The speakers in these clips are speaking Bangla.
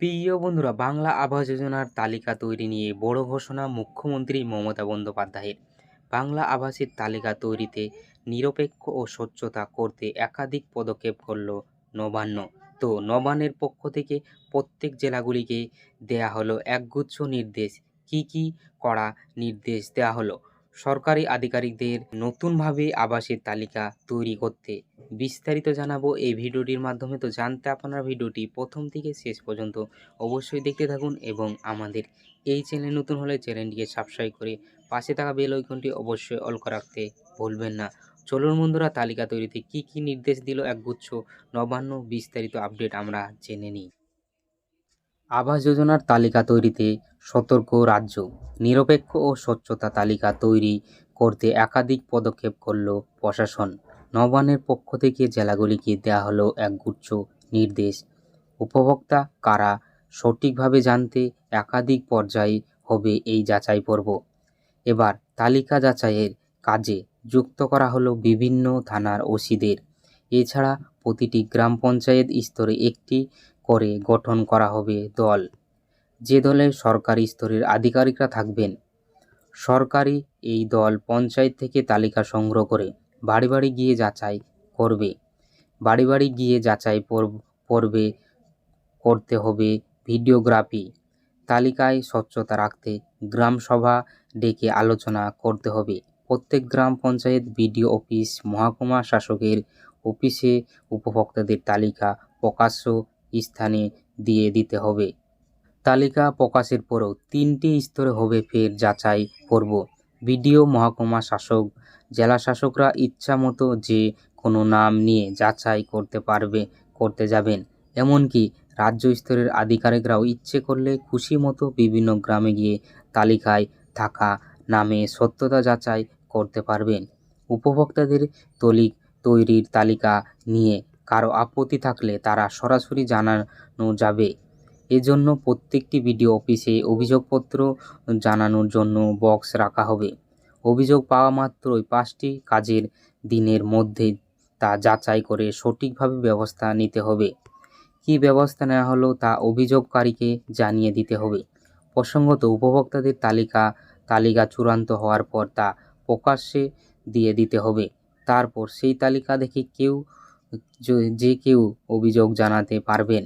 প্রিয় বন্ধুরা, বাংলা আবাস যোজনার তালিকা তৈরি নিয়ে বড় ঘোষণা মুখ্যমন্ত্রী মমতা বন্দ্যোপাধ্যায়ের। বাংলা আবাসের তালিকা তৈরিতে নিরপেক্ষ ও স্বচ্ছতা করতে একাধিক পদক্ষেপ করল নবান্ন। তো নবান্নের পক্ষ থেকে প্রত্যেক জেলাগুলিকে দেয়া হলো একগুচ্ছ নির্দেশ। কি কি করা নির্দেশ দেওয়া হলো? সরকারি আধিকারিকদের নতুনভাবে আবাসের তালিকা তৈরি করতে বিস্তারিত জানাব এই ভিডিওটির মাধ্যমে। তো জানতে আপনারা ভিডিওটি প্রথম থেকে শেষ পর্যন্ত অবশ্যই দেখতে থাকুন এবং আমাদের এই চ্যানেল নতুন হলে চ্যানেলটিকে সাবস্ক্রাইব করে পাশে থাকা বেল আইকনটি অবশ্যই অল রাখতে ভুলবেন না। চলুন বন্ধুরা, তালিকা তৈরিতে কি কি নির্দেশ দিল একগুচ্ছ নবান্ন বিস্তারিত আপডেট আমরা জেনে নিই। আবাস যোজনার তালিকা তৈরিতে সতর্ক রাজ্য। নিরপেক্ষ ও স্বচ্ছতা তালিকা তৈরি করতে একাধিক পদক্ষেপ করল প্রশাসন। নবানের পক্ষ থেকে জেলাগুলিকে দেওয়া হলো একগুচ্ছ নির্দেশ। উপভোক্তা কারা সঠিকভাবে জানতে একাধিক পর্যায়ে হবে এই যাচাই পর্ব। এবার তালিকা যাচাইয়ের কাজে যুক্ত করা হলো বিভিন্ন থানার ওসিদের। এছাড়া প্রতিটি গ্রাম পঞ্চায়েত স্তরে একটি করে গঠন করা হবে দল। যে দলে সরকারি স্তরের আধিকারিকরা থাকবেন। সরকারি এই দল পঞ্চায়েত থেকে তালিকা সংগ্রহ করে বাড়ি বাড়ি গিয়ে যাচাই করবে। বাড়ি বাড়ি গিয়ে যাচাই পর্বে করতে হবে ভিডিওগ্রাফি। তালিকায় স্বচ্ছতা রাখতে গ্রাম সভা ডেকে আলোচনা করতে হবে। প্রত্যেক গ্রাম পঞ্চায়েত বিডিও অফিস, মহকুমা শাসকের অফিসে উপভোক্তাদের তালিকা প্রকাশ্য স্থানে দিয়ে দিতে হবে। তালিকা প্রকাশের পরেও তিনটি স্তরে হবে ফের যাচাই পর্ব বিডিও, মহকুমা শাসক, জেলা শাসকরা ইচ্ছা মতো যে কোনো নাম নিয়ে যাচাই করতে পারবে, করতে যাবেন। এমনকি রাজ্য স্তরের আধিকারিকরাও ইচ্ছে করলে খুশি মতো বিভিন্ন গ্রামে গিয়ে তালিকায় থাকা নামে সত্যতা যাচাই করতে পারবেন। উপভোক্তাদের তলিক তৈরির তালিকা নিয়ে কারও আপত্তি থাকলে তারা সরাসরি জানানো যাবে। এজন্য প্রত্যেকটি বিডিও অফিসে অভিযোগপত্র জানানোর জন্য বক্স রাখা হবে। অভিযোগ পাওয়া মাত্রই পাঁচটি কাজের দিনের মধ্যে তা যাচাই করে সঠিকভাবে ব্যবস্থা নিতে হবে। কী ব্যবস্থা নেওয়া হলো তা অভিযোগকারীকে জানিয়ে দিতে হবে। প্রসঙ্গত, উপভোক্তাদের তালিকা তালিকা চূড়ান্ত হওয়ার পর তা প্রকাশ্যে দিয়ে দিতে হবে। তারপর সেই তালিকা দেখে কেউ যে কেউ অভিযোগ জানাতে পারবেন,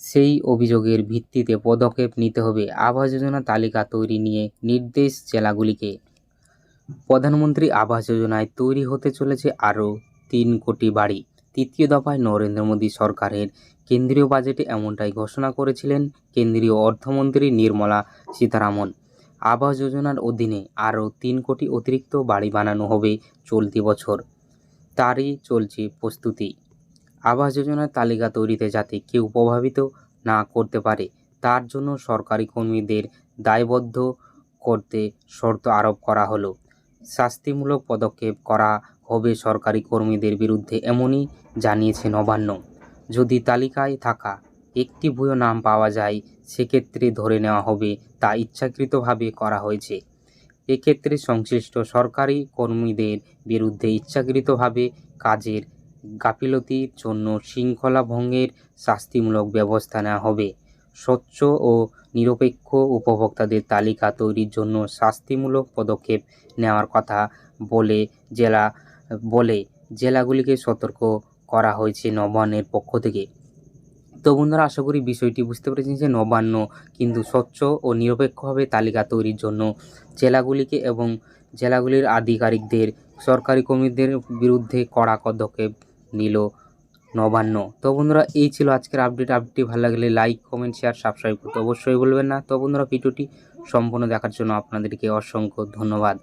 সেই অভিযোগের ভিত্তিতে পদক্ষেপ নিতে হবে। আবাস যোজনা তালিকা তৈরি নিয়ে নির্দেশ জেলাগুলিকে। প্রধানমন্ত্রী আবাস যোজনায় তৈরি হতে চলেছে আরও তিন কোটি বাড়ি। তৃতীয় দফায় নরেন্দ্র মোদী সরকারের কেন্দ্রীয় বাজেটে এমনটাই ঘোষণা করেছিলেন কেন্দ্রীয় অর্থমন্ত্রী নির্মলা সীতারামন। আবাস যোজনার অধীনে আরও তিন কোটি অতিরিক্ত বাড়ি বানানো হবে চলতি বছর। তারই চলছে প্রস্তুতি। আবাস যোজনার তালিকা তৈরিতে যাতে কেউ প্রভাবিত না করতে পারে, তার জন্য সরকারি কর্মীদের দায়বদ্ধ করতে শর্ত আরোপ করা হলো। শাস্তিমূলক পদক্ষেপ করা হবে সরকারি কর্মীদের বিরুদ্ধে এমনই জানিয়েছে নবান্ন। যদি তালিকায় থাকা একটি ভুয়ো নাম পাওয়া যায়, সেক্ষেত্রে ধরে নেওয়া হবে তা ইচ্ছাকৃতভাবে করা হয়েছে। এক্ষেত্রে সংশ্লিষ্ট সরকারি কর্মীদের বিরুদ্ধে ইচ্ছাকৃতভাবে কাজের গাফিলতির জন্য শৃঙ্খলা ভঙ্গের শাস্তিমূলক ব্যবস্থা নেওয়া হবে। স্বচ্ছ ও নিরপেক্ষ উপভোক্তাদের তালিকা তৈরির জন্য শাস্তিমূলক পদক্ষেপ নেওয়ার কথা বলে জেলা, বলে জেলাগুলিকে সতর্ক করা হয়েছে নবান্নের পক্ষ থেকে। তো বন্ধুরা, আশা করি বিষয়টি বুঝতে পেরেছেন যে নবান্ন কিন্তু স্বচ্ছ ও নিরপেক্ষভাবে তালিকা তৈরির জন্য জেলাগুলিকে এবং জেলাগুলির আধিকারিকদের, সরকারি কর্মীদের বিরুদ্ধে কড়া পদক্ষেপ নিল নবান্ন। তো বন্ধুরা, এই ছিল আজকের আপডেট। আপডেটটি ভালো লাগলে লাইক, কমেন্ট, শেয়ার, সাবস্ক্রাইব করতে অবশ্যই বলবেন না। তো বন্ধুরা, ভিডিওটি সম্পূর্ণ দেখার জন্য আপনাদেরকে অসংখ্য ধন্যবাদ।